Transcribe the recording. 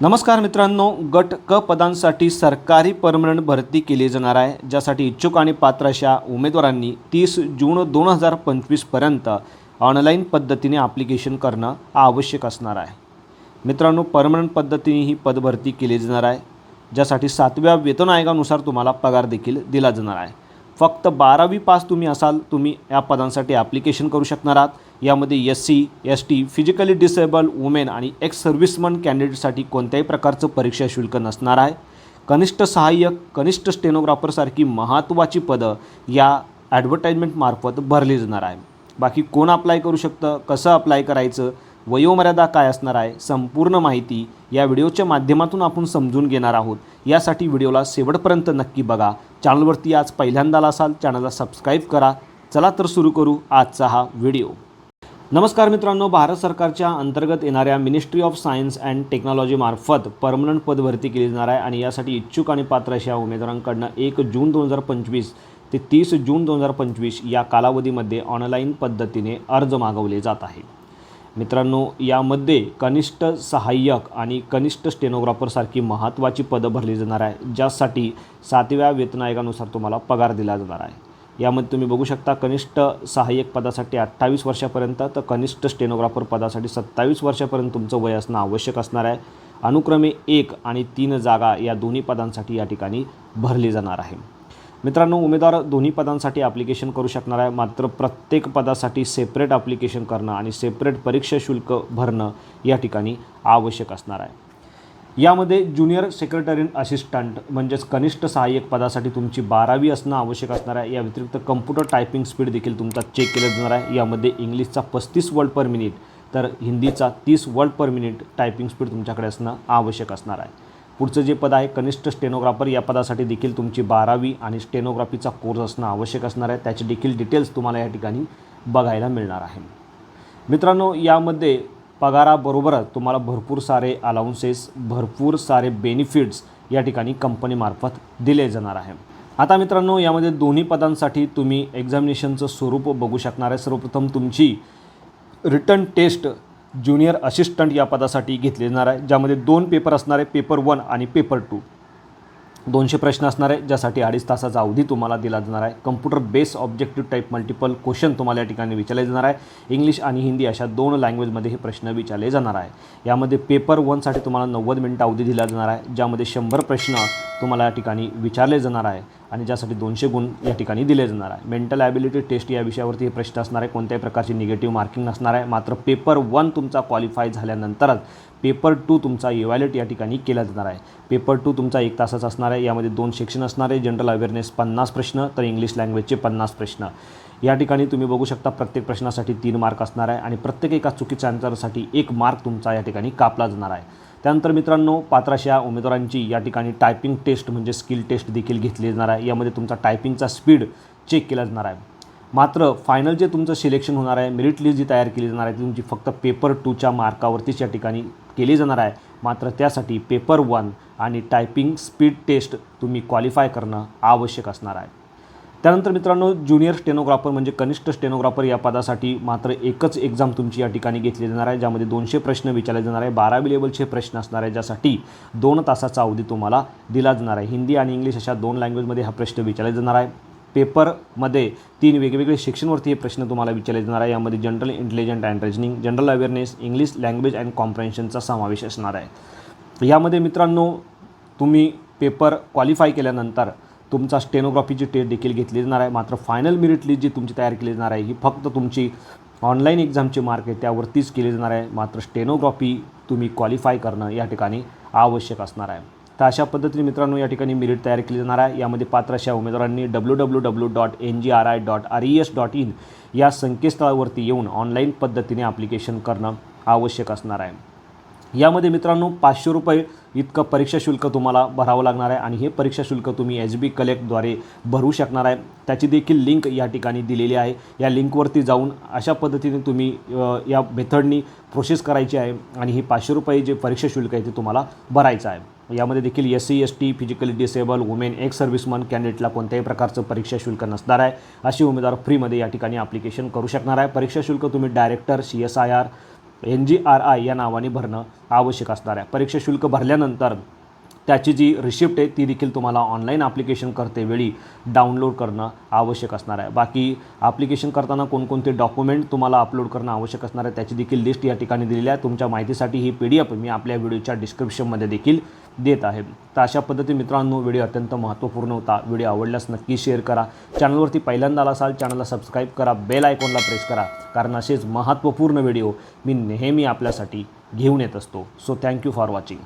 नमस्कार मित्रांनो गट क पदांसाठी सरकारी परमनंट भरती केली जाणार आहे ज्यासाठी इच्छुक आणि पात्र अशा उमेदवारांनी तीस जून दोन हजार पंचवीसपर्यंत ऑनलाईन पद्धतीने ॲप्लिकेशन करणं आवश्यक असणार आहे. मित्रांनो परमनंट पद्धतीने ही पदभरती केली जाणार आहे ज्यासाठी सातव्या वेतन आयोगानुसार तुम्हाला पगार देखील दिला जाणार आहे. फक्त बारावी पास तुम्ही असाल तुम्ही या पदांसाठी ॲप्लिकेशन करू शकणार आहात. यामध्ये S C S T physically disabled women आणि एक्स सर्व्हिसमन कॅन्डिडेटसाठी कोणत्याही प्रकारचं परीक्षा शुल्क नसणार आहे. कनिष्ठ सहाय्यक कनिष्ठ स्टेनोग्राफरसारखी महत्त्वाची पदं या ॲडव्हर्टाईजमेंटमार्फत भरली जाणार आहे. बाकी कोण अप्लाय करू शकतं कसं अप्लाय करायचं वयोमर्यादा काय असणार आहे संपूर्ण माहिती या व्हिडिओच्या माध्यमातून आपण समजून घेणार आहोत. यासाठी व्हिडिओला शेवटपर्यंत नक्की बघा. चॅनलवरती आज पहिल्यांदा असाल चॅनलला सबस्क्राईब करा. चला तर सुरू करू आजचा हा व्हिडिओ नमस्कार मित्रांनो भारत सरकारच्या अंतर्गत येणाऱ्या मिनिस्ट्री ऑफ सायन्स अँड टेक्नॉलॉजीमार्फत परमनंट पदभरती केली जाणार आहे आणि यासाठी इच्छुक आणि पात्र अशा उमेदवारांकडनं एक जून दोन हजार पंचवीस ते तीस जून दोन हजार पंचवीस या कालावधीमध्ये ऑनलाईन पद्धतीने अर्ज मागवले जात आहे मित्रांनो यामध्ये कनिष्ठ सहाय्यक आणि कनिष्ठ स्टेनोग्राफरसारखी महत्त्वाची पदं भरली जाणार आहे ज्यासाठी सातव्या वेतन आयोगानुसार तुम्हाला पगार दिला जाणार आहे. यामध्ये तुम्ही बघू शकता कनिष्ठ सहाय्यक पदासाठी अठ्ठावीस वर्षापर्यंत तर कनिष्ठ स्टेनोग्राफर पदासाठी सत्तावीस वर्षापर्यंत तुमचं वय असणं आवश्यक असणार आहे. अनुक्रमे एक आणि तीन जागा या दोन्ही पदांसाठी या ठिकाणी भरली जाणार आहे. मित्रांनो उमेदवार दोन्ही पदांसाठी ॲप्लिकेशन करू शकणार आहे. मात्र प्रत्येक पदासाठी सेपरेट ॲप्लिकेशन करणं आणि सेपरेट परीक्षा शुल्क भरणं या ठिकाणी आवश्यक असणार आहे. यामध्ये ज्युनियर सेक्रेटरी असिस्टंट म्हणजेच कनिष्ठ सहाय्यक पदासाठी तुमची बारावी असणं आवश्यक असणार आहे. या व्यतिरिक्त कम्प्युटर टायपिंग स्पीड देखील तुमचा चेक केला जाणार आहे. यामध्ये इंग्लिशचा पस्तीस वर्ड पर मिनिट तर हिंदीचा तीस word per minute typing speed तुमच्याकडे असणं आवश्यक असणार आहे. पुढचं जे पद आहे कनिष्ठ स्टेनोग्राफर या पदासाठी देखील तुमची बारावी आणि स्टेनोग्राफीचा कोर्स असणं आवश्यक असणार आहे. त्याचे देखील डिटेल्स तुम्हाला या ठिकाणी बघायला मिळणार आहे. मित्रांनो यामध्ये पगाराबरोबरच तुम्हाला भरपूर सारे अलाउन्सेस भरपूर सारे बेनिफिट्स या ठिकाणी कंपनीमार्फत दिले जाणार आहे. आता मित्रांनो यामध्ये दोन्ही पदांसाठी तुम्ही एक्झामिनेशनचं स्वरूप बघू शकणार आहे. सर्वप्रथम तुमची रिटर्न टेस्ट ज्युनियर असिस्टंट या पदासाठी घेतले जाणार आहे ज्यामध्ये दोन पेपर असणार आहे पेपर वन आणि पेपर टू. दोनशे प्रश्न असणार आहे ज्यासाठी अडीच तासाचा अवधी तुम्हाला दिला जाणार आहे. Computer base objective type multiple question तुम्हाला या ठिकाणी विचारले जाणार आहे. इंग्लिश आणि हिंदी अशा दोन लँग्वेजमध्ये हे प्रश्न विचारले जाणार आहे. यामध्ये पेपर वनसाठी तुम्हाला नव्वद मिनिटं अवधी दिला जाणार आहे ज्यामध्ये शंभर प्रश्न तुम्हाला या ठिकाणी विचारले जाणार आहे. आणि ज्यासाठी दोनशे गुण या ठिकाणी दिले जाणार आहे. मेंटल ॲबिलिटी टेस्ट या विषयावरती हे प्रश्न असणार आहे. कोणत्याही प्रकारची निगेटिव्ह मार्किंग नसणार आहे. मात्र पेपर वन तुमचा क्वालिफाय झाल्यानंतरच पेपर टू तुमचा इव्हॅल्युएट या ठिकाणी केला जाणार आहे. पेपर टू तुमचा एक तासाचा असणार आहे. यामध्ये दोन सेक्शन असणार आहे. जनरल अवेअरनेस पन्नास प्रश्न तर इंग्लिश लँग्वेजचे पन्नास प्रश्न. या ठिकाणी तुम्ही बघू शकता प्रत्येक प्रश्नासाठी तीन मार्क असणार आहे आणि प्रत्येक एका चुकीच्या आन्सरसाठी एक मार्क तुमचा या ठिकाणी कापला जाणार आहे. त्यानंतर मित्रांनो पात्राशा उमेदवारांची या ठिकाणी टायपिंग टेस्ट म्हणजे स्किल टेस्ट देखील घेतली जाणार आहे. यामध्ये तुमचा टायपिंगचा स्पीड चेक केला जाणार आहे. मात्र फायनल जे तुमचं सिलेक्शन होणार आहे मेरिट लिस्ट जी तयार केली जाणार आहे ती तुमची फक्त पेपर टूच्या मार्कावरतीच या ठिकाणी केली जाणार आहे. मात्र त्यासाठी पेपर वन आणि टायपिंग स्पीड टेस्ट तुम्ही क्वालिफाय करणं आवश्यक असणार आहे. त्यानंतर मित्रांनो ज्युनियर स्टेनोग्राफर म्हणजे कनिष्ठ स्टेनोग्राफर या पदासाठी मात्र एकच एक्झाम तुमची या ठिकाणी घेतली जाणार आहे ज्यामध्ये दोनशे प्रश्न विचारले जाणार आहे बारावी लेवलचे प्रश्न असणार आहे ज्यासाठी दोन तासाचा अवधी तुम्हाला दिला जाणार आहे. हिंदी आणि इंग्लिश अशा दोन लँग्वेजमध्ये हा प्रश्न विचारला जाणार आहे. पेपरमध्ये तीन वेगवेगळे सेक्शनवरती हे प्रश्न तुम्हाला विचारले जाणार आहे. यामध्ये general intelligent and reasoning general awareness English language and कॉम्प्रेन्शनचा समावेश असणार आहे. यामध्ये मित्रांनो तुम्ही पेपर क्वालिफाय केल्यानंतर तुमचा स्टेनोग्राफीची टेस्ट देखील घेतली जाणार आहे. मात्र फायनल मेरिट लिस्ट जी तुमची तयार केली जाणार आहे ही फक्त तुमची ऑनलाईन एक्झामचे मार्क आहे त्यावरतीच केली जाणार आहे. मात्र स्टेनोग्राफी तुम्ही क्वालिफाय करणं या ठिकाणी आवश्यक असणार आहे. तर अशा पद्धतीने मित्रांनो या ठिकाणी मेरिट तयार केली जाणार आहे. यामध्ये पात्र अशा उमेदवारांनी W W W dot N G R I dot R E S dot in या संकेतस्थळावरती येऊन ऑनलाईन पद्धतीने ॲप्लिकेशन करणं आवश्यक असणार आहे. यामध्ये मित्रांनो पाचशे रुपये इतकं परीक्षा शुल्क तुम्हाला भरावं लागणार आहे आणि हे परीक्षा शुल्क तुम्ही एच बी कलेक्टद्वारे भरू शकणार आहे. त्याची देखील लिंक या ठिकाणी दिलेली आहे. या लिंकवरती जाऊन अशा पद्धतीने तुम्ही या मेथडनी प्रोसेस करायची आहे आणि ही पाचशे रुपये जे परीक्षा शुल्क आहे ते तुम्हाला भरायचं आहे. यामध्ये देखील S C S T physically disabled women ex servicemen कॅन्डिडेटला कोणत्याही प्रकारचं परीक्षा शुल्क नसणार आहे. असे उमेदवार फ्रीमध्ये या ठिकाणी ॲप्लिकेशन करू शकणार आहे. परीक्षा शुल्क तुम्ही director C S I R N G R I या नावाने भरणं आवश्यक असणार आहे. परीक्षा शुल्क भरल्यानंतर त्याची जी रिसिप्ट आहे ती देखील तुम्हाला ऑनलाईन ॲप्लिकेशन करतेवेळी डाउनलोड करणं आवश्यक असणार आहे. बाकी ॲप्लिकेशन करताना कोणकोणते डॉक्युमेंट तुम्हाला अपलोड करणं आवश्यक असणार आहे त्याची देखील लिस्ट या ठिकाणी दिलेली आहे. तुमच्या माहितीसाठी ही पी डी एफ मी आपल्या व्हिडिओच्या डिस्क्रिप्शनमध्ये देखील देत आहे. तर अशा पद्धती मित्रांनो व्हिडिओ अत्यंत महत्त्वपूर्ण होता. व्हिडिओ आवडल्यास नक्की शेअर करा. चॅनलवरती पहिल्यांदा आला असाल चॅनलला सबस्क्राईब करा. बेल आयकॉनला प्रेस करा. कारण असेच महत्त्वपूर्ण व्हिडिओ मी नेहमी आपल्यासाठी घेऊन येत असतो. So thank you for watching